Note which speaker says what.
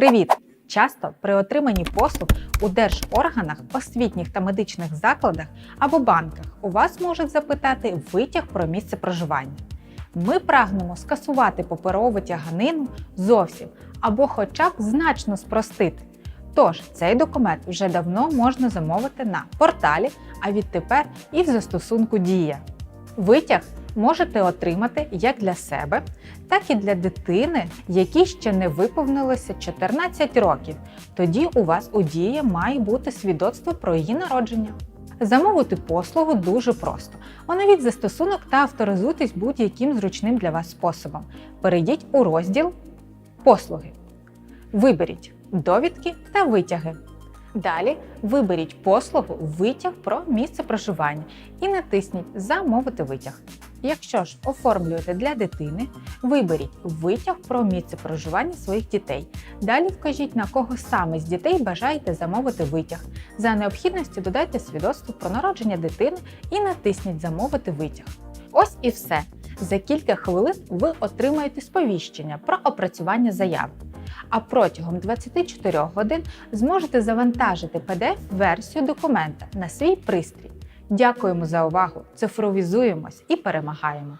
Speaker 1: Привіт! Часто при отриманні послуг у держорганах, освітніх та медичних закладах або банках у вас можуть запитати витяг про місце проживання. Ми прагнемо скасувати паперову тяганину зовсім або хоча б значно спростити. Тож цей документ вже давно можна замовити на порталі, а відтепер і в застосунку Дія. Витяг можете отримати як для себе, так і для дитини, якій ще не виповнилося 14 років. Тоді у вас у дії має бути свідоцтво про її народження. Замовити послугу дуже просто. Оновіть застосунок та авторизуйтесь будь-яким зручним для вас способом. Перейдіть у розділ Послуги. Виберіть довідки та витяги. Далі виберіть послугу Витяг про місце проживання і натисніть Замовити витяг. Якщо ж оформлюєте для дитини, виберіть витяг про місце проживання своїх дітей. Далі вкажіть, на кого саме з дітей бажаєте замовити витяг. За необхідності додайте свідоцтво про народження дитини і натисніть Замовити витяг. Ось і все. За кілька хвилин ви отримаєте сповіщення про опрацювання заяви. А протягом 24 годин зможете завантажити PDF-версію документа на свій пристрій. Дякуємо за увагу! Цифровізуємось і перемагаємо!